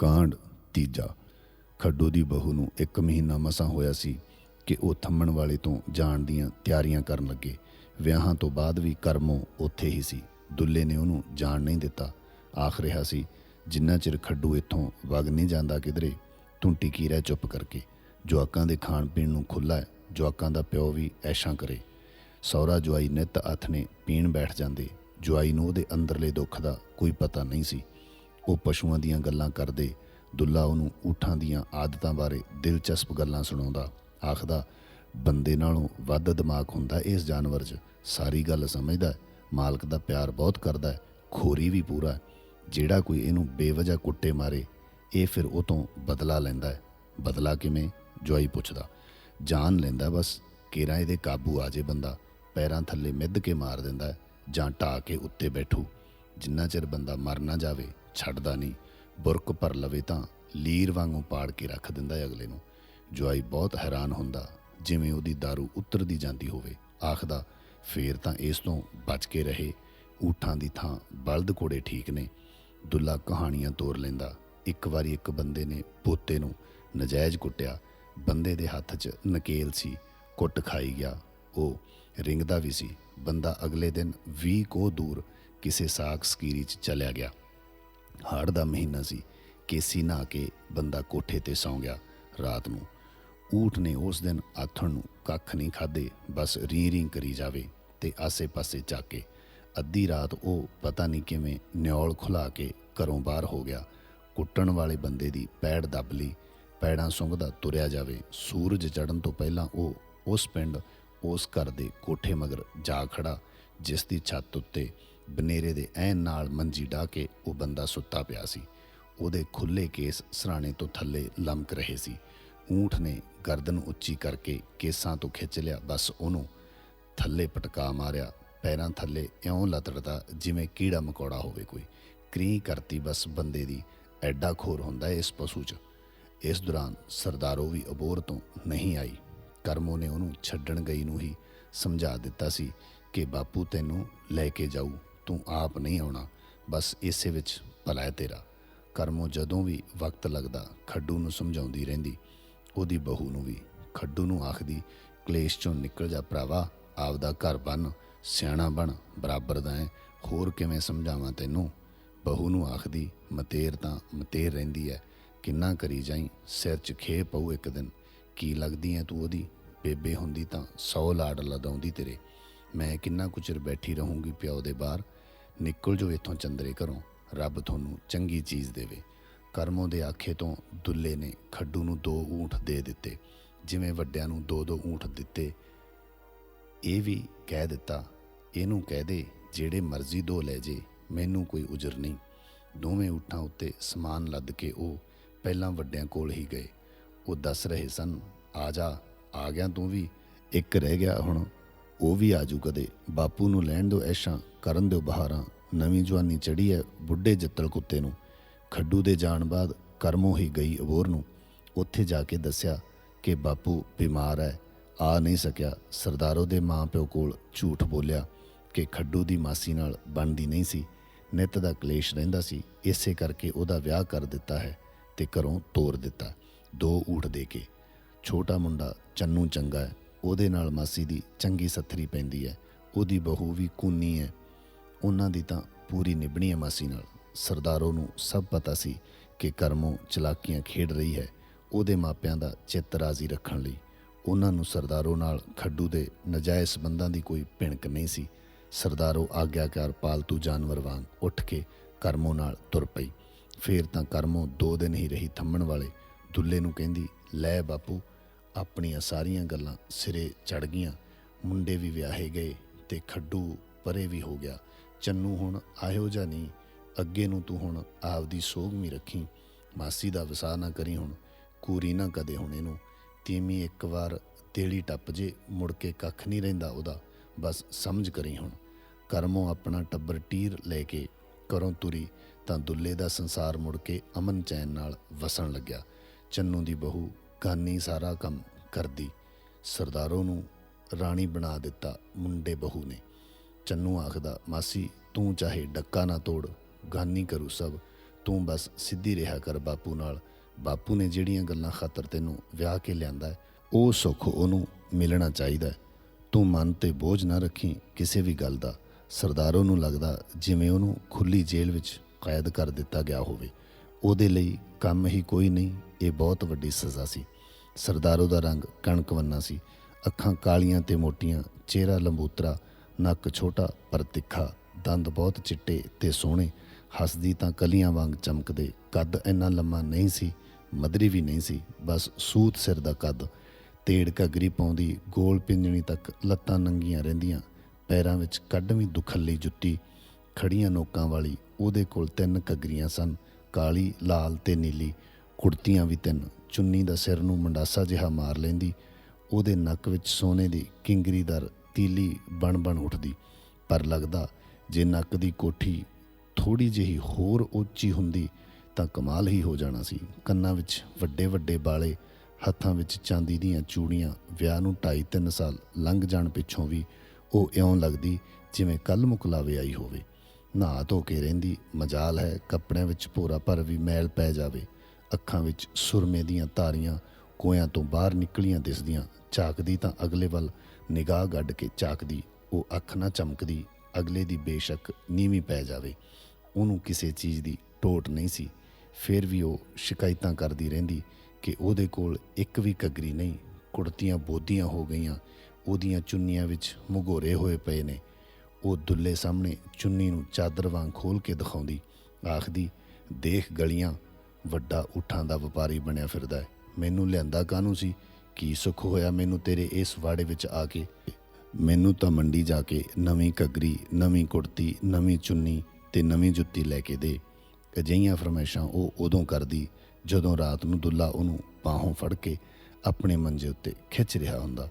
ਕਾਂਡ ਤੀਜਾ। ਖੱਡੂ ਦੀ ਬਹੂ ਨੂੰ ਇੱਕ ਮਹੀਨਾ ਮਸਾਂ ਹੋਇਆ ਸੀ ਕਿ ਉਹ ਥੰਮਣ ਵਾਲੇ ਤੋਂ ਜਾਣ ਦੀਆਂ ਤਿਆਰੀਆਂ ਕਰਨ ਲੱਗੇ। ਵਿਆਹਾਂ ਤੋਂ ਬਾਅਦ ਵੀ ਕਰਮੋ ਉੱਥੇ ਹੀ ਸੀ। ਦੁੱਲੇ ਨੇ ਉਹਨੂੰ ਜਾਣ ਨਹੀਂ ਦਿੱਤਾ। ਆਖ ਰਿਹਾ ਸੀ, ਜਿੰਨਾ ਚਿਰ ਖੱਡੂ ਇੱਥੋਂ ਵਗ ਨਹੀਂ ਜਾਂਦਾ ਕਿਧਰੇ, ਤੂੰ ਟਿਕੀ ਰਹਿ ਚੁੱਪ ਕਰਕੇ। ਜਵਾਕਾਂ ਦੇ ਖਾਣ ਪੀਣ ਨੂੰ ਖੁੱਲਾ ਹੈ, ਜਵਾਕਾਂ ਦਾ ਪਿਓ ਵੀ ਐਸ਼ਾਂ ਕਰੇ। ਸੌਰਾ ਜਵਾਈ ਨਿਤ ਹੱਥ ਨੇ ਪੀਣ ਬੈਠ ਜਾਂਦੇ। ਜਵਾਈ ਨੂੰ ਉਹਦੇ ਅੰਦਰਲੇ ਦੁੱਖ ਦਾ ਕੋਈ ਪਤਾ ਨਹੀਂ ਸੀ। ਉਹ ਪਸ਼ੂਆਂ ਦੀਆਂ ਗੱਲਾਂ ਕਰਦੇ, ਦੁੱਲਾ ਉਹਨੂੰ ਊਠਾਂ ਦੀਆਂ ਆਦਤਾਂ ਬਾਰੇ ਦਿਲਚਸਪ ਗੱਲਾਂ ਸੁਣਾਉਂਦਾ, ਆਖਦਾ, ਬੰਦੇ ਨਾਲੋਂ ਵੱਧ ਦਿਮਾਗ ਹੁੰਦਾ ਇਸ ਜਾਨਵਰ 'ਚ। ਸਾਰੀ ਗੱਲ ਸਮਝਦਾ ਮਾਲਕ ਦਾ ਪਿਆਰ ਬਹੁਤ ਕਰਦਾ ਖੋਰੀ ਵੀ ਪੂਰਾ ਜਿਹੜਾ ਕੋਈ ਇਹਨੂੰ ਬੇਵਜ੍ਹਾ ਕੁੱਟੇ ਮਾਰੇ, ਇਹ ਫਿਰ ਉਹ ਤੋਂ ਬਦਲਾ ਲੈਂਦਾ ਬਦਲਾ ਕਿਵੇਂ? ਜਵਾਈ ਪੁੱਛਦਾ। ਜਾਨ ਲੈਂਦਾ ਬਸ, ਕੇਰਾ ਇਹਦੇ ਕਾਬੂ ਆ ਜੇ ਬੰਦਾ। ਪੈਰਾਂ ਥੱਲੇ ਮਿੱਧ ਕੇ ਮਾਰ ਦਿੰਦਾ ਜਾਂ ਢਾ ਕੇ ਉੱਤੇ ਬੈਠੂ। ਜਿੰਨਾ ਚਿਰ ਬੰਦਾ ਮਰ ਨਾ ਜਾਵੇ ਛੱਡਦਾ ਨਹੀਂ। ਬੁਰਕ ਭਰ ਲਵੇ ਤਾਂ ਲੀਰ ਵਾਂਗੂ ਪਾੜ ਕੇ ਰੱਖ ਦਿੰਦਾ ਹੈ ਅਗਲੇ ਨੂੰ। ਜਵਾਈ ਬਹੁਤ ਹੈਰਾਨ ਹੁੰਦਾ, ਜਿਵੇਂ ਉਹਦੀ दारू ਉਤਰਦੀ ਜਾਂਦੀ ਹੋਵੇ। ਆਖਦਾ, ਫੇਰ ਤਾਂ ਇਸ ਤੋਂ ਬਚ ਕੇ ਰਹੇ। ਊਠਾਂ ਦੀ ਥਾਂ ਬਲਦ ਘੋੜੇ ਠੀਕ ਨੇ। ਦੁੱਲਾ ਕਹਾਣੀਆਂ ਤੋਰ ਲੈਂਦਾ। ਇੱਕ ਵਾਰੀ ਇੱਕ ਬੰਦੇ ਨੇ ਪੋਤੇ ਨੂੰ ਨਜਾਇਜ਼ ਕੁੱਟਿਆ। ਬੰਦੇ ਦੇ ਹੱਥ 'ਚ ਨਕੇਲ ਸੀ, ਕੁੱਟ ਖਾਈ ਗਿਆ। ਉਹ ਰਿੰਗਦਾ ਵੀ ਸੀ। ਬੰਦਾ ਅਗਲੇ ਦਿਨ 20 ਕੋ ਦੂਰ ਕਿਸੇ ਸਾਖ ਸਕੀਰੀ 'ਚ ਚਲਿਆ ਗਿਆ। ਹਾੜ ਦਾ ਮਹੀਨਾ ਸੀ ਕੇਸੀ ਨਹਾ ਕੇ ਬੰਦਾ ਕੋਠੇ ਤੇ ਸੌਂ ਗਿਆ ਰਾਤ ਨੂੰ। ਊਠ ਨੇ ਉਸ ਦਿਨ ਆਥਣ ਨੂੰ ਕੱਖ ਨਹੀਂ ਖਾਦੇ ਬਸ ਰੀ ਰੀ ਕਰੀ ਜਾਵੇ ਤੇ ਆਸੇ-ਪਾਸੇ ਚਾਕੇ ਅੱਧੀ ਰਾਤ ਉਹ ਪਤਾ ਨਹੀਂ ਕਿਵੇਂ ਨਿਉਲ ਖੁਲਾ ਕੇ ਘਰੋਂ ਬਾਹਰ ਹੋ ਗਿਆ। ਕੁੱਟਣ ਵਾਲੇ ਬੰਦੇ ਦੀ ਪੈੜ ਦੱਬ ਲਈ, ਪੈੜਾਂ ਸੁੰਘਦਾ ਤੁਰਿਆ ਜਾਵੇ। ਸੂਰਜ ਚੜ੍ਹਨ ਤੋਂ ਪਹਿਲਾਂ ਉਹ ਉਸ ਪਿੰਡ, ਉਸ ਘਰ ਦੇ ਕੋਠੇ ਮਗਰ ਜਾ ਖੜਾ, ਜਿਸ ਦੀ ਛੱਤ ਉੱਤੇ ਬਨੇਰੇ ਦੇ ਐਨ ਨਾਲ ਮੰਜੀ ਢਾ ਕੇ ਉਹ ਬੰਦਾ ਸੁੱਤਾ ਪਿਆ ਸੀ। ਉਹਦੇ ਖੁੱਲੇ ਕੇਸ ਸਰਾਣੇ ਤੋਂ ਥੱਲੇ ਲਮਕ ਰਹੇ ਸੀ। ਊਂਠ ਨੇ ਗਰਦਨ ਉੱਚੀ ਕਰਕੇ ਕੇਸਾਂ ਤੋਂ ਖਿੱਚ ਲਿਆ। ਬਸ ਉਹਨੂੰ ਥੱਲੇ ਪਟਕਾ ਮਾਰਿਆ। ਪੈਰਾਂ ਥੱਲੇ ਇਉਂ ਲਤੜਦਾ ਜਿਵੇਂ ਕੀੜਾ ਮਕੌੜਾ ਹੋਵੇ ਕੋਈ। ਕਰੀ ਕਰਤੀ ਬਸ ਬੰਦੇ ਦੀ। ਐਡਾ ਖੋਰ ਹੁੰਦਾ ਇਸ ਪਸ਼ੂ 'ਚ। ਇਸ ਦੌਰਾਨ ਸਰਦਾਰੋ ਵੀ ਅਬੋਰ ਤੋਂ ਨਹੀਂ ਆਈ। ਕਰਮੋ ਨੇ ਉਹਨੂੰ ਛੱਡਣ ਗਈ ਨੂੰ ਹੀ ਸਮਝਾ ਦਿੱਤਾ ਸੀ ਕਿ ਬਾਪੂ ਤੈਨੂੰ ਲੈ ਕੇ ਜਾਊ। ਤੂੰ ਆਪ ਨਹੀਂ ਆਉਣਾ, ਬਸ ਇਸੇ ਵਿੱਚ ਭਲਾ ਹੈ ਤੇਰਾ। ਕਰਮੋ ਜਦੋਂ ਵੀ ਵਕਤ ਲੱਗਦਾ, ਖੱਡੂ ਨੂੰ ਸਮਝਾਉਂਦੀ ਰਹਿੰਦੀ, ਉਹਦੀ ਬਹੂ ਨੂੰ ਵੀ। ਖੱਡੂ ਨੂੰ ਆਖਦੀ, ਕਲੇਸ਼ ਚੋਂ ਨਿਕਲ ਜਾ ਭਰਾਵਾ, ਆਪਦਾ ਘਰ ਬਣ ਸਿਆਣਾ ਬਣ, ਬਰਾਬਰ ਦਾ ਹੈ, ਹੋਰ ਕਿਵੇਂ ਸਮਝਾਵਾਂ ਤੈਨੂੰ? ਬਹੂ ਨੂੰ ਆਖਦੀ, ਮਤੇਰ ਤਾਂ ਮਤੇਰ ਰਹਿੰਦੀ ਹੈ, ਕਿੰਨਾ ਕਰੀ ਜਾਈ, ਸਿਰ 'ਚ ਖੇ ਪਊ ਇੱਕ ਦਿਨ। ਕੀ ਲੱਗਦੀ ਐ ਤੂੰ ਉਹਦੀ? ਬੇਬੇ ਹੁੰਦੀ ਤਾਂ 100 ਲਾੜ ਲਦਾਉਂਦੀ ਤੇਰੇ। ਮੈਂ ਕਿੰਨਾ ਕੁ ਚਿਰ ਬੈਠੀ ਰਹੂੰਗੀ ਪਿਓ ਦੇ ਬਾਹਰ? ਨਿਕਲ ਜੋ ਇੱਥੋਂ ਚੰਦਰੇ ਘਰੋਂ। ਰੱਬ ਤੁਹਾਨੂੰ ਚੰਗੀ ਚੀਜ਼ ਦੇਵੇ। ਕਰਮੋਂ ਦੇ ਆਖੇ ਤੋਂ ਦੁੱਲੇ ਨੇ ਖੱਡੂ ਨੂੰ ਦੋ ਊਂਠ ਦੇ ਦਿੱਤੇ। ਜਿਵੇਂ ਵੱਡਿਆਂ ਨੂੰ ਦੋ ਦੋ ਊਂਠ ਦਿੱਤੇ। ਇਹ ਵੀ ਕਹਿ ਦਿੱਤਾ, ਇਹਨੂੰ ਕਹਿ ਦੇ, ਜਿਹੜੇ ਮਰਜ਼ੀ ਦੋ ਲੈ ਜੇ, ਮੈਨੂੰ ਕੋਈ ਉਜਰ ਨਹੀਂ। ਦੋਵੇਂ ਊਠਾਂ ਉੱਤੇ ਸਮਾਨ ਲੱਦ ਕੇ ਉਹ ਪਹਿਲਾਂ ਵੱਡਿਆਂ ਕੋਲ ਹੀ ਗਏ। ਉਹ ਦੱਸ ਰਹੇ ਸਨ, ਆ ਜਾ, ਆ ਗਿਆ ਤੂੰ ਵੀ, ਇੱਕ ਰਹਿ ਗਿਆ ਹੁਣ। ਉਹ ਵੀ ਆਜੂ ਕਦੇ। ਬਾਪੂ ਨੂੰ ਲੈਣ ਦਿਓ ਐਸ਼ਾਂ, ਕਰਨ ਦਿਓ ਬਹਾਰਾਂ। ਨਵੀਂ ਜਵਾਨੀ ਚੜੀ ਹੈ ਬੁੱਢੇ ਜੱਤਲ ਕੁੱਤੇ ਨੂੰ। ਖੱਡੂ ਦੇ ਜਾਣ ਬਾਅਦ ਕਰਮੋਂ ਹੀ ਗਈ ਅਬੋਰ ਨੂੰ। ਉੱਥੇ ਜਾ ਕੇ ਦੱਸਿਆ ਕਿ ਬਾਪੂ ਬਿਮਾਰ ਹੈ ਆ ਨਹੀਂ ਸਕਿਆ। ਸਰਦਾਰੋ ਦੇ ਮਾਂ ਪਿਓ ਕੋਲ ਝੂਠ ਬੋਲਿਆ ਕਿ ਖੱਡੂ ਦੀ ਮਾਸੀ ਨਾਲ ਬਣਦੀ ਨਹੀਂ ਸੀ। ਨਿੱਤ ਦਾ ਕਲੇਸ਼ ਰਹਿੰਦਾ ਸੀ। ਇਸੇ ਕਰਕੇ ਉਹਦਾ ਵਿਆਹ ਕਰ ਦਿੱਤਾ ਹੈ ਤੇ ਘਰੋਂ ਤੋਰ ਦਿੱਤਾ। ਦੋ ਊਠ ਦੇ ਕੇ। ਛੋਟਾ ਮੁੰਡਾ ਚੰਨੂ ਚੰਗਾ ਹੈ ਉਹਦੇ ਨਾਲ ਮਾਸੀ ਦੀ ਚੰਗੀ ਸੱਥਰੀ ਪੈਂਦੀ ਹੈ, ਉਹਦੀ ਬਹੂ ਵੀ ਕੂਨੀ ਹੈ। ਉਹਨਾਂ ਦੀ ਤਾਂ ਪੂਰੀ ਨਿਭਣੀ ਹੈ ਮਾਸੀ ਨਾਲ। ਸਰਦਾਰੋ ਨੂੰ ਸਭ ਪਤਾ ਸੀ ਕਿ ਕਰਮੋਂ ਚਲਾਕੀਆਂ ਖੇਡ ਰਹੀ ਹੈ, ਉਹਦੇ ਮਾਪਿਆਂ ਦਾ ਚਿੱਤ ਰਾਜ਼ੀ ਰੱਖਣ ਲਈ। ਉਹਨਾਂ ਨੂੰ ਸਰਦਾਰੋ ਨਾਲ ਖੱਡੂ ਦੇ ਨਜਾਇਜ਼ ਸੰਬੰਧਾਂ ਦੀ ਕੋਈ ਭਿਣਕ ਨਹੀਂ ਸੀ। ਸਰਦਾਰੋ ਆਗਿਆਕਾਰ ਪਾਲਤੂ ਜਾਨਵਰ ਵਾਂਗ ਉੱਠ ਕੇ ਕਰਮੋਂ ਨਾਲ ਤੁਰ ਪਈ। ਫੇਰ ਤਾਂ ਕਰਮੋਂ ਦੋ ਦਿਨ ਹੀ ਰਹੀ ਥੰਮਣ ਵਾਲੇ। ਦੁੱਲੇ ਨੂੰ ਕਹਿੰਦੀ, ਲੈ ਬਾਪੂ ਆਪਣੀਆਂ ਸਾਰੀਆਂ ਗੱਲਾਂ ਸਿਰੇ ਚੜ ਗਈਆਂ। ਮੁੰਡੇ ਵੀ ਵਿਆਹੇ ਗਏ ਤੇ ਖੱਡੂ ਪਰੇ ਵੀ ਹੋ ਗਿਆ। ਚੰਨੂ ਹੁਣ ਆਇਓ ਜਾਂ ਨਹੀਂ, ਅੱਗੇ ਨੂੰ ਤੂੰ ਹੁਣ ਆਪਦੀ ਸੋਗਮੀ ਰੱਖੀ। ਮਾਸੀ ਦਾ ਵਸਾ ਨਾ ਕਰੀ ਹੁਣ, ਕੂਰੀ ਨਾ ਕਦੇ ਹੁਣ ਇਹਨੂੰ। ਤੀਮੀ ਇੱਕ ਵਾਰ ਤੇਲੀ ਟੱਪ ਜੇ, ਮੁੜ ਕੇ ਕੱਖ ਨਹੀਂ ਰਹਿੰਦਾ ਉਹਦਾ। ਬਸ ਸਮਝ ਕਰੀ ਹੁਣ। ਕਰਮੋਂ ਆਪਣਾ ਟੱਬਰ ਟੀਰ ਲੈ ਕੇ ਘਰੋਂ ਤੁਰੀ, ਤਾਂ ਦੁੱਲੇ ਦਾ ਸੰਸਾਰ ਮੁੜ ਕੇ ਅਮਨ ਚੈਨ ਨਾਲ ਵਸਣ ਲੱਗਿਆ। ਚੰਨੂ ਦੀ ਬਹੂ ਗਾਨੀ ਸਾਰਾ ਕੰਮ ਕਰਦੀ। ਸਰਦਾਰੋਂ ਨੂੰ ਰਾਣੀ ਬਣਾ ਦਿੱਤਾ ਮੁੰਡੇ ਬਹੂ ਨੇ। ਚੰਨੂ ਆਖਦਾ, ਮਾਸੀ, ਤੂੰ ਚਾਹੇ ਡੱਕਾ ਨਾ ਤੋੜ, ਗਾਨੀ ਕਰੂ ਸਭ। ਤੂੰ ਬਸ ਸਿੱਧੀ ਰਿਹਾ ਕਰ ਬਾਪੂ ਨਾਲ। ਬਾਪੂ ਨੇ ਜਿਹੜੀਆਂ ਗੱਲਾਂ ਖਾਤਰ ਤੈਨੂੰ ਵਿਆਹ ਕੇ ਲਿਆਂਦਾ ਉਹ ਸੁੱਖ ਉਹਨੂੰ ਮਿਲਣਾ ਚਾਹੀਦਾ ਤੂੰ ਮਨ ਤੇ ਬੋਝ ਨਾ ਰੱਖੀ ਕਿਸੇ ਵੀ ਗੱਲ ਦਾ। ਸਰਦਾਰੋਂ ਨੂੰ ਲੱਗਦਾ ਜਿਵੇਂ ਉਹਨੂੰ ਖੁੱਲੀ ਜੇਲ੍ਹ ਵਿੱਚ ਕੈਦ ਕਰ ਦਿੱਤਾ ਗਿਆ ਹੋਵੇ। ਉਹਦੇ ਲਈ ਕੰਮ ਹੀ ਕੋਈ ਨਹੀਂ ਇਹ ਬਹੁਤ ਵੱਡੀ ਸਜ਼ਾ ਸੀ। ਸਰਦਾਰੋ ਦਾ ਰੰਗ ਕਣਕ ਵੰਨਾ ਸੀ। ਅੱਖਾਂ ਕਾਲੀਆਂ ਤੇ ਮੋਟੀਆਂ, ਚਿਹਰਾ ਲੰਬੂਤਰਾ, ਨੱਕ ਛੋਟਾ ਪਰ ਤਿੱਖਾ, ਦੰਦ ਬਹੁਤ ਚਿੱਟੇ ਤੇ ਸੋਹਣੇ। ਹੱਸਦੀ ਤਾਂ ਕਲੀਆਂ ਵਾਂਗ ਚਮਕਦੇ। ਕੱਦ ਇੰਨਾ ਲੰਮਾ ਨਹੀਂ ਸੀ, ਮਧਰੀ ਵੀ ਨਹੀਂ ਸੀ, ਬਸ ਸੂਤ ਸਿਰ ਦਾ ਕੱਦ। ਤੇੜ ਘੱਗਰੀ ਪਾਉਂਦੀ, ਗੋਲ ਪਿੰਜਣੀ ਤੱਕ ਲੱਤਾਂ ਨੰਗੀਆਂ ਰਹਿੰਦੀਆਂ। ਪੈਰਾਂ ਵਿੱਚ ਕੱਢਵੀਂ ਦੁਖੱਲੀ ਜੁੱਤੀ ਖੜੀਆਂ ਨੋਕਾਂ ਵਾਲੀ, ਉਹਦੇ ਕੋਲ ਤਿੰਨ ਘੱਗਰੀਆਂ ਸਨ, ਕਾਲੀ, ਲਾਲ ਤੇ ਨੀਲੀ। ਕੁੜਤੀਆਂ ਵੀ ਤਿੰਨ, ਚੁੰਨੀ ਦਾ ਸਿਰ ਨੂੰ ਮੰਡਾਸਾ ਜਿਹਾ ਮਾਰ ਲੈਂਦੀ, ਉਹਦੇ ਨੱਕ ਵਿੱਚ ਸੋਨੇ ਦੀ ਕਿੰਗਰੀਦਾਰ ਤੀਲੀ ਬਣ ਬਣ ਉੱਠਦੀ। ਪਰ ਲੱਗਦਾ ਜੇ ਨੱਕ ਦੀ ਕੋਠੀ ਥੋੜੀ ਜਿਹੀ ਹੋਰ ਉੱਚੀ ਹੁੰਦੀ, ਤਾਂ ਕਮਾਲ ਹੀ ਹੋ ਜਾਣਾ ਸੀ। ਕੰਨਾਂ ਵਿੱਚ ਵੱਡੇ ਵੱਡੇ ਬਾਲੇ, ਹੱਥਾਂ ਵਿੱਚ ਚਾਂਦੀ ਦੀਆਂ ਚੂੜੀਆਂ, ਵਿਆਹ ਨੂੰ 2.5-3 ਸਾਲ ਲੰਘ ਜਾਣ ਪਿੱਛੋਂ ਵੀ ਉਹ ਇਉਂ ਲੱਗਦੀ ਜਿਵੇਂ ਕੱਲ ਮੁਕਲਾਵੇ ਆਈ ਹੋਵੇ। ਨਹਾ ਧੋ ਕੇ ਰਹਿੰਦੀ, ਮਜਾਲ ਹੈ, ਕੱਪੜਿਆਂ ਵਿੱਚ ਭੋਰਾ ਭਰ ਵੀ ਮੈਲ ਪੈ ਜਾਵੇ। ਅੱਖਾਂ ਵਿੱਚ ਸੁਰਮੇ ਦੀਆਂ ਧਾਰੀਆਂ ਕੋਇਆਂ ਤੋਂ ਬਾਹਰ ਨਿਕਲੀਆਂ ਦਿਸਦੀਆਂ ਝਾਕਦੀ ਤਾਂ ਅਗਲੇ ਵੱਲ ਨਿਗਾਹ ਗੱਡ ਕੇ ਝਾਕਦੀ, ਉਹ ਅੱਖ ਨਾ ਚਮਕਦੀ, ਅਗਲੇ ਦੀ ਬੇਸ਼ੱਕ ਨੀਵੀਂ ਪੈ ਜਾਵੇ। ਉਹਨੂੰ ਕਿਸੇ ਚੀਜ਼ ਦੀ ਟੋਟ ਨਹੀਂ ਸੀ। ਫਿਰ ਵੀ ਉਹ ਸ਼ਿਕਾਇਤਾਂ ਕਰਦੀ ਰਹਿੰਦੀ ਕਿ ਉਹਦੇ ਕੋਲ ਇੱਕ ਵੀ ਕਗਰੀ ਨਹੀਂ, ਕੁੜਤੀਆਂ ਬੋਧੀਆਂ ਹੋ ਗਈਆਂ, ਉਹਦੀਆਂ ਚੁੰਨੀਆਂ ਵਿੱਚ ਮੁਗੋਰੇ ਹੋਏ ਪਏ ਨੇ। ਉਹ ਦੁੱਲੇ ਸਾਹਮਣੇ ਚੁੰਨੀ ਨੂੰ ਚਾਦਰ ਵਾਂਗ ਖੋਲ ਕੇ ਦਿਖਾਉਂਦੀ, ਆਖਦੀ, ਦੇਖ ਗਲੀਆਂ ਵੱਡਾ ਉਠਾਂ ਦਾ ਵਪਾਰੀ ਬਣਿਆ ਫਿਰਦਾ ਹੈ। ਮੈਨੂੰ ਲਿਆਂਦਾ ਕਾਹਨੂੰ ਸੀ? ਕੀ ਸੁੱਖ ਹੋਇਆ ਮੈਨੂੰ ਤੇਰੇ ਇਸ ਵਾੜੇ ਵਿੱਚ ਆ ਕੇ? ਮੈਨੂੰ ਤਾਂ ਮੰਡੀ ਜਾ ਕੇ ਨਵੀਂ ਕਗਰੀ ਨਵੀਂ ਕੁੜਤੀ, ਨਵੀਂ ਚੁੰਨੀ ਤੇ ਨਵੀਂ ਜੁੱਤੀ ਲੈ ਕੇ ਦੇ। ਅਜਿਹੀਆਂ ਫਰਮਾਇਸ਼ਾਂ ਉਹ ਉਦੋਂ ਕਰਦੀ ਜਦੋਂ ਰਾਤ ਨੂੰ ਦੁੱਲਾ ਉਹਨੂੰ ਬਾਹੋਂ ਫੜ ਕੇ ਆਪਣੇ ਮੰਜੇ ਉੱਤੇ ਖਿੱਚ ਰਿਹਾ ਹੁੰਦਾ।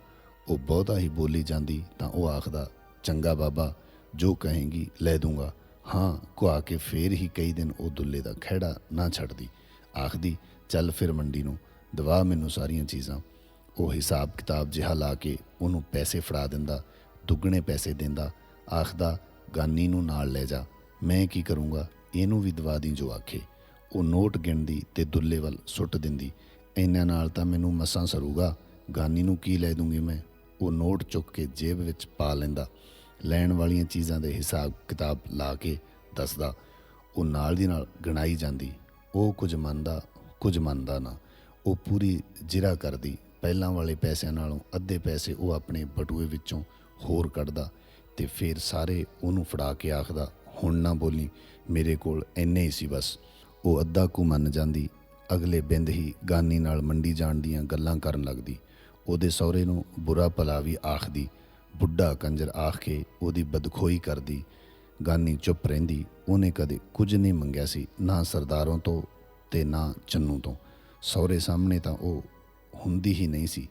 ਉਹ ਬਹੁਤਾ ਹੀ ਬੋਲੀ ਜਾਂਦੀ ਤਾਂ ਉਹ ਆਖਦਾ, ਚੰਗਾ ਬਾਬਾ, ਜੋ ਕਹੇਂਗੀ ਲੈ ਦੂੰਗਾ। ਹਾਂ, ਕੁਆ ਕੇ ਫੇਰ ਹੀ ਕਈ ਦਿਨ ਉਹ ਦੁੱਲੇ ਦਾ ਖਹਿੜਾ ਨਾ ਛੱਡਦੀ। ਆਖਦੀ, ਚੱਲ ਫਿਰ ਮੰਡੀ ਨੂੰ, ਦਵਾ ਮੈਨੂੰ ਸਾਰੀਆਂ ਚੀਜ਼ਾਂ। ਉਹ ਹਿਸਾਬ ਕਿਤਾਬ ਜਿਹਾ ਲਾ ਕੇ ਉਹਨੂੰ ਪੈਸੇ ਫੜਾ ਦਿੰਦਾ, ਦੁੱਗਣੇ ਪੈਸੇ ਦਿੰਦਾ, ਆਖਦਾ, ਗਾਨੀ ਨੂੰ ਨਾਲ ਲੈ ਜਾ, ਮੈਂ ਕੀ ਕਰੂੰਗਾ? ਇਹਨੂੰ ਵੀ ਦਵਾ ਦੀ ਜੋ ਆਖੇ। ਉਹ ਨੋਟ ਗਿਣਦੀ ਤੇ ਦੁੱਲੇ ਵੱਲ ਸੁੱਟ ਦਿੰਦੀ। ਇਹਨਾਂ ਨਾਲ ਤਾਂ ਮੈਨੂੰ ਮਸਾਂ ਸਰੂਗਾ, ਗਾਨੀ ਨੂੰ ਕੀ ਲੈ ਦੂੰਗੀ ਮੈਂ? ਉਹ ਨੋਟ ਚੁੱਕ ਕੇ ਜੇਬ ਵਿੱਚ ਪਾ ਲੈਂਦਾ। ਲੈਣ ਵਾਲੀਆਂ ਚੀਜ਼ਾਂ ਦੇ ਹਿਸਾਬ ਕਿਤਾਬ ਲਾ ਕੇ ਦੱਸਦਾ। ਉਹ ਨਾਲ ਦੀ ਨਾਲ ਗਣਾਈ ਜਾਂਦੀ। ਉਹ ਕੁਝ ਮੰਨਦਾ ਕੁਝ ਮੰਨਦਾ ਨਾ। ਉਹ ਪੂਰੀ ਜਿਰਾ ਕਰਦੀ। ਪਹਿਲਾਂ ਵਾਲੇ ਪੈਸਿਆਂ ਨਾਲੋਂ ਅੱਧੇ ਪੈਸੇ ਉਹ ਆਪਣੇ ਬਟੂਏ ਵਿੱਚੋਂ ਹੋਰ ਕੱਢਦਾ ਤੇ ਫਿਰ ਸਾਰੇ ਉਹਨੂੰ ਫੜਾ ਕੇ ਆਖਦਾ, ਹੁਣ ਨਾ ਬੋਲੀ, ਮੇਰੇ ਕੋਲ ਇੰਨੇ ਹੀ ਸੀ ਬਸ। ਉਹ ਅੱਧਾ ਕੁ ਮੰਨ ਜਾਂਦੀ। ਅਗਲੇ ਬਿੰਦ ਹੀ ਗਾਨੀ ਨਾਲ ਮੰਡੀ ਜਾਣ ਦੀਆਂ ਗੱਲਾਂ ਕਰਨ ਲੱਗਦੀ। ਉਹਦੇ ਸਹੁਰੇ ਨੂੰ ਬੁਰਾ ਭਲਾ ਵੀ ਆਖਦੀ। ਬੁੱਢਾ ਕੰਜਰ ਆਖ ਕੇ ਉਹਦੀ ਬਦਖੋਈ ਕਰਦੀ। ਗਾਨੀ ਚੁੱਪ ਰਹਿੰਦੀ। ਉਹਨੇ ਕਦੇ ਕੁਝ ਨਹੀਂ ਮੰਗਿਆ ਸੀ, ਨਾ ਸਰਦਾਰੋਂ ਤੋਂ ਤੇ ਨਾ ਚੰਨੂ ਤੋਂ। ਸਹੁਰੇ ਸਾਹਮਣੇ ਤਾਂ ਉਹ ਹੁੰਦੀ ਹੀ ਨਹੀਂ ਸੀ।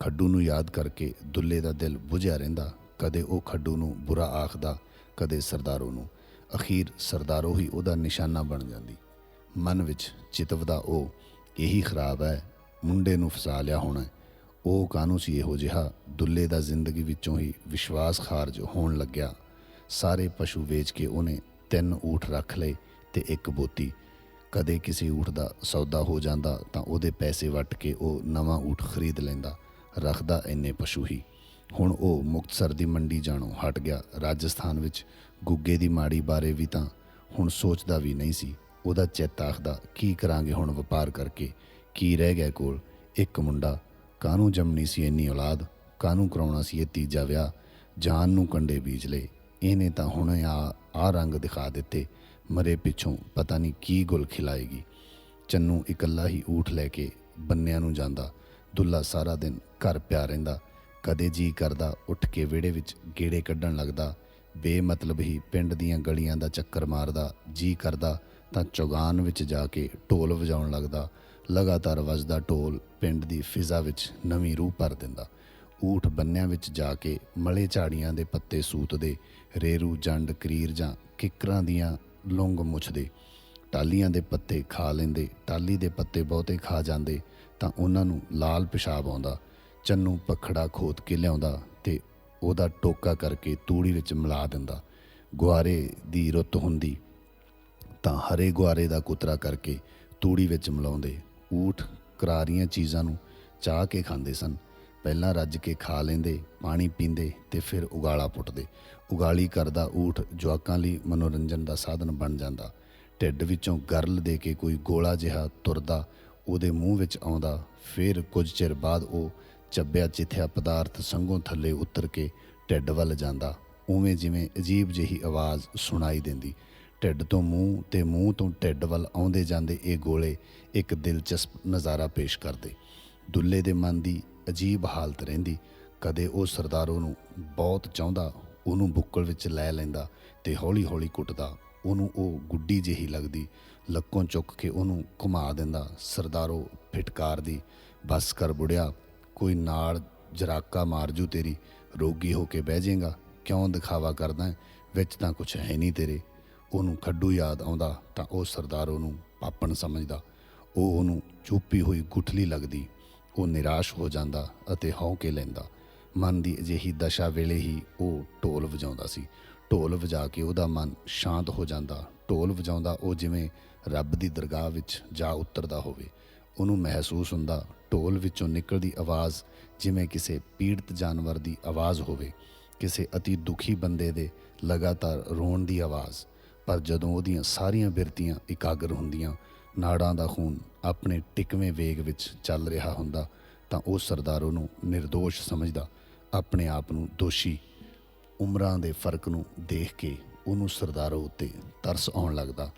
ਖੱਡੂ ਨੂੰ ਯਾਦ ਕਰਕੇ ਦੁੱਲੇ ਦਾ ਦਿਲ ਬੁਝਿਆ ਰਹਿੰਦਾ। ਕਦੇ ਉਹ ਖੱਡੂ ਨੂੰ ਬੁਰਾ ਆਖਦਾ, ਕਦੇ ਸਰਦਾਰੋ ਨੂੰ। ਅਖੀਰ ਸਰਦਾਰੋ ਹੀ ਉਹਦਾ ਨਿਸ਼ਾਨਾ ਬਣ ਜਾਂਦੀ। ਮਨ ਵਿੱਚ ਚਿਤਵਦਾ ਉਹ, ਇਹੀ ਖਰਾਬ ਹੈ ਮੁੰਡੇ ਨੂੰ ਫਸਾ ਲਿਆ ਹੋਣਾ ਉਹ ਕਾਨੂੰ ਸੀ ਇਹੋ ਜਿਹਾ? ਦੁੱਲੇ ਦਾ ਜ਼ਿੰਦਗੀ ਵਿੱਚੋਂ ਹੀ ਵਿਸ਼ਵਾਸ ਖਾਰਜ ਹੋਣ ਲੱਗਿਆ। ਸਾਰੇ ਪਸ਼ੂ ਵੇਚ ਕੇ ਉਹਨੇ ਤਿੰਨ ਊਠ ਰੱਖ ਲਏ ਤੇ ਇੱਕ ਬੋਤੀ। ਕਦੇ ਕਿਸੇ ਊਠ ਦਾ ਸੌਦਾ ਹੋ ਜਾਂਦਾ ਤਾਂ ਉਹਦੇ ਪੈਸੇ ਵਟ ਕੇ ਉਹ ਨਵਾਂ ਊਠ ਖਰੀਦ ਲੈਂਦਾ। ਰੱਖਦਾ ਇੰਨੇ ਪਸ਼ੂ ਹੀ। ਹੁਣ ਉਹ ਮੁਕਤਸਰ ਦੀ ਮੰਡੀ ਜਾਣੋਂ ਹਟ ਗਿਆ। ਰਾਜਸਥਾਨ ਵਿੱਚ ਗੁੱਗੇ ਦੀ ਮਾੜੀ ਬਾਰੇ ਵੀ ਤਾਂ ਹੁਣ ਸੋਚਦਾ ਵੀ ਨਹੀਂ ਸੀ। ਉਹਦਾ ਚਿੱਤ ਆਖਦਾ, ਕੀ ਕਰਾਂਗੇ ਹੁਣ ਵਪਾਰ ਕਰਕੇ? ਕੀ ਰਹਿ ਗਿਆ ਕੋਲ? ਇੱਕ ਮੁੰਡਾ। ਕਾਹਨੂੰ ਜੰਮਣੀ ਸੀ ਇੰਨੀ ਔਲਾਦ? ਕਾਹਨੂੰ ਕਰਾਉਣਾ ਸੀ ਇਹ ਤੀਜਾ ਵਿਆਹ? ਜਾਨ ਨੂੰ ਕੰਡੇ ਬੀਜ ਲਏ। ਇਹਨੇ ਤਾਂ ਹੁਣ ਆ ਆ ਰੰਗ ਦਿਖਾ ਦਿੱਤੇ। ਮਰੇ ਪਿੱਛੋਂ ਪਤਾ ਨਹੀਂ ਕੀ ਗੁਲ ਖਿਲਾਏਗੀ। ਚੰਨੂ ਇਕੱਲਾ ਹੀ ਊਠ ਲੈ ਕੇ ਬੰਨਿਆਂ ਨੂੰ ਜਾਂਦਾ। ਦੁੱਲਾ ਸਾਰਾ ਦਿਨ ਘਰ ਪਿਆ ਰਹਿੰਦਾ। ਕਦੇ ਜੀ ਕਰਦਾ ਉੱਠ ਕੇ ਵਿਹੜੇ ਵਿੱਚ ਗੇੜੇ ਕੱਢਣ ਲੱਗਦਾ। ਬੇਮਤਲਬ ਹੀ ਪਿੰਡ ਦੀਆਂ ਗਲੀਆਂ ਦਾ ਚੱਕਰ ਮਾਰਦਾ, ਜੀ ਕਰਦਾ ਤਾਂ ਚੌਗਾਨ ਵਿੱਚ ਜਾ ਕੇ ਢੋਲ ਵਜਾਉਣ ਲੱਗਦਾ। ਲਗਾਤਾਰ ਵੱਜਦਾ ਢੋਲ ਪਿੰਡ ਦੀ ਫਿਜ਼ਾ ਵਿੱਚ ਨਵੀਂ ਰੂਹ ਭਰ ਦਿੰਦਾ। ਊਠ ਬੰਨਿਆਂ ਵਿੱਚ ਜਾ ਕੇ ਮਲੇ ਝਾੜੀਆਂ ਦੇ ਪੱਤੇ ਸੂਤਦੇ, ਰੇਰੂ, ਜੰਡ, ਕਰੀਰ ਜਾਂ ਕਿਕਰਾਂ ਦੀਆਂ ਲੁੰਗ ਮੁੱਛਦੇ। ਟਾਲੀਆਂ ਦੇ ਪੱਤੇ ਖਾ ਲੈਂਦੇ, ਟਾਲੀ ਦੇ ਪੱਤੇ ਬਹੁਤੇ ਖਾ ਜਾਂਦੇ, ਤਾਂ ਉਹਨਾਂ ਨੂੰ ਲਾਲ ਪਿਸ਼ਾਬ ਆਉਂਦਾ, ਚੰਨੂ ਪਖੜਾ ਖੋਦ ਕੇ ਲਿਆਉਂਦਾ ਤੇ ਉਹਦਾ ਟੋਕਾ ਕਰਕੇ ਤੂੜੀ ਵਿੱਚ ਮਿਲਾ ਦਿੰਦਾ। ਗੁਆਰੇ ਦੀ ਰੁੱਤ ਹੁੰਦੀ, ਤਾਂ ਹਰੇ ਗੁਆਰੇ ਦਾ ਕੁਤਰਾ ਕਰਕੇ ਤੂੜੀ ਵਿੱਚ ਮਿਲਾਉਂਦੇ। ਊਠ ਕਰਾਰੀਆਂ ਚੀਜ਼ਾਂ ਨੂੰ ਚਾਹ ਕੇ ਖਾਂਦੇ ਸਨ। ਪਹਿਲਾਂ ਰੱਜ ਕੇ ਖਾ ਲੈਂਦੇ, ਪਾਣੀ ਪੀਂਦੇ ਤੇ ਫਿਰ ਉਗਾਲਾ ਪੁੱਟਦੇ। ਉਗਾਲੀ ਕਰਦਾ ਊਠ, ਜਵਾਕਾਂ ਲਈ ਮਨੋਰੰਜਨ ਦਾ ਸਾਧਨ ਬਣ ਜਾਂਦਾ। ਢਿੱਡ ਵਿੱਚੋਂ ਗਰਲ ਦੇ ਕੇ ਕੋਈ ਗੋਲਾ ਜਿਹਾ ਤੁਰਦਾ, ਉਹਦੇ ਮੂੰਹ ਵਿੱਚ ਆਉਂਦਾ, ਫਿਰ ਕੁਝ ਚਿਰ ਬਾਅਦ ਉਹ ਚੱਬਿਆ ਚਿਥਿਆ ਪਦਾਰਥ ਸੰਘੋਂ ਥੱਲੇ ਉਤਰ ਕੇ ਢਿੱਡ ਵੱਲ ਜਾਂਦਾ। ਉਵੇਂ ਜਿਵੇਂ ਅਜੀਬ ਜਿਹੀ ਆਵਾਜ਼ ਸੁਣਾਈ ਦਿੰਦੀ। ਢਿੱਡ ਤੋਂ ਮੂੰਹ ਤੇ ਮੂੰਹ ਤੋਂ ਢਿੱਡ ਵੱਲ ਆਉਂਦੇ ਜਾਂਦੇ ਇਹ ਗੋਲੇ ਇੱਕ ਦਿਲਚਸਪ ਨਜ਼ਾਰਾ ਪੇਸ਼ ਕਰਦੇ। ਦੁੱਲੇ ਦੇ ਮਨ ਦੀ ਅਜੀਬ ਹਾਲਤ ਰਹਿੰਦੀ। ਕਦੇ ਉਹ ਸਰਦਾਰੋ ਨੂੰ ਬਹੁਤ ਚਾਹੁੰਦਾ, ਉਹਨੂੰ ਬੁੱਕਲ ਵਿੱਚ ਲੈ ਲੈਂਦਾ ਤੇ ਹੌਲੀ-ਹੌਲੀ ਕੁੱਟਦਾ। ਉਹਨੂੰ ਉਹ ਗੁੱਡੀ ਜਿਹੀ ਲੱਗਦੀ, ਲੱਕੋਂ ਚੁੱਕ ਕੇ ਉਹਨੂੰ ਘੁਮਾ ਦਿੰਦਾ। ਸਰਦਾਰੋ ਫਿਟਕਾਰਦੀ, ਬਸ ਕਰ ਬੁੜਿਆ, ਕੋਈ ਨਾਲ ਜਰਾਕਾ ਮਾਰ ਜੂ ਤੇਰੀ, ਰੋਗੀ ਹੋ ਕੇ ਬਹਿ ਜਾਏਗਾ। ਕਿਉਂ ਦਿਖਾਵਾ ਕਰਦਾ ਵਿੱਚ ਤਾਂ ਕੁਝ ਹੈ ਨਹੀਂ ਤੇਰੇ। ਉਹਨੂੰ ਖੱਡੂ ਯਾਦ ਆਉਂਦਾ ਤਾਂ ਉਹ ਸਰਦਾਰੋ ਨੂੰ ਪਾਪਣ ਸਮਝਦਾ। ਉਹ ਉਹਨੂੰ ਚੁੱਪੀ ਹੋਈ ਗੁਠਲੀ ਲੱਗਦੀ। ਉਹ ਨਿਰਾਸ਼ ਹੋ ਜਾਂਦਾ ਅਤੇ ਹੌਂਕੇ ਲੈਂਦਾ। ਮਨ ਦੀ ਅਜਿਹੀ ਦਸ਼ਾ ਵੇਲੇ ਹੀ ਉਹ ਢੋਲ ਵਜਾਉਂਦਾ ਸੀ। ਢੋਲ ਵਜਾ ਕੇ ਉਹਦਾ ਮਨ ਸ਼ਾਂਤ ਹੋ ਜਾਂਦਾ। ਢੋਲ ਵਜਾਉਂਦਾ ਉਹ ਜਿਵੇਂ ਰੱਬ ਦੀ ਦਰਗਾਹ ਵਿੱਚ ਜਾ ਉਤਰਦਾ ਹੋਵੇ। ਉਹਨੂੰ ਮਹਿਸੂਸ ਹੁੰਦਾ ਢੋਲ ਵਿੱਚੋਂ ਨਿਕਲਦੀ ਆਵਾਜ਼ ਜਿਵੇਂ ਕਿਸੇ ਪੀੜਤ ਜਾਨਵਰ ਦੀ ਆਵਾਜ਼ ਹੋਵੇ। ਕਿਸੇ ਅਤੀ ਦੁਖੀ ਬੰਦੇ ਦੇ ਲਗਾਤਾਰ ਰੋਣ ਦੀ ਆਵਾਜ਼। ਪਰ ਜਦੋਂ ਉਹਦੀਆਂ ਸਾਰੀਆਂ ਬਿਰਤੀਆਂ ਇਕਾਗਰ ਹੁੰਦੀਆਂ ਨਾੜਾਂ ਦਾ ਖੂਨ ਆਪਣੇ ਟਿਕਵੇਂ ਵੇਗ ਵਿੱਚ ਚੱਲ ਰਿਹਾ ਹੁੰਦਾ ਤਾਂ ਉਹ ਸਰਦਾਰੋ ਨੂੰ નિર્ਦੋਸ਼ ਸਮਝਦਾ, ਆਪਣੇ ਆਪ ਨੂੰ ਦੋਸ਼ੀ ਉਮਰਾਂ ਦੇ ਫ਼ਰਕ ਨੂੰ ਦੇਖ ਕੇ ਉਹਨੂੰ ਸਰਦਾਰੋ ਉੱਤੇ ਤਰਸ ਆਉਣ ਲੱਗਦਾ।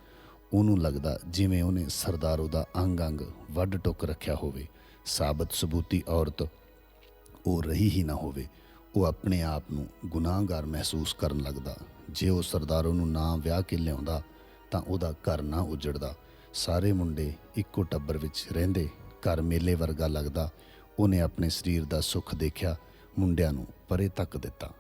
ਉਹਨੂੰ ਲੱਗਦਾ ਜਿਵੇਂ ਉਹਨੇ ਸਰਦਾਰੋ ਦਾ ਅੰਗ ਅੰਗ ਵੱਢ ਟੁੱਕ ਰੱਖਿਆ ਹੋਵੇ। ਸਾਬਤ ਸਬੂਤੀ ਔਰਤ ਉਹ ਰਹੀ ਹੀ ਨਾ ਹੋਵੇ। ਉਹ ਆਪਣੇ ਆਪ ਨੂੰ ਗੁਨਾਹਗਾਰ ਮਹਿਸੂਸ ਕਰਨ ਲੱਗਦਾ। ਜੇ ਉਹ ਸਰਦਾਰੋ ਨੂੰ ਨਾ ਵਿਆਹ ਕੇ ਲਿਆਉਂਦਾ ਤਾਂ ਉਹਦਾ ਘਰ ਨਾ ਉਜੜਦਾ। ਸਾਰੇ ਮੁੰਡੇ ਇੱਕੋ ਟੱਬਰ ਵਿੱਚ ਰਹਿੰਦੇ, ਘਰ ਮੇਲੇ ਵਰਗਾ ਲੱਗਦਾ। ਉਹਨੇ ਆਪਣੇ ਸਰੀਰ ਦਾ ਸੁੱਖ ਦੇਖਿਆ, ਮੁੰਡਿਆਂ ਨੂੰ ਪਰੇ ਤੱਕ ਦਿੱਤਾ।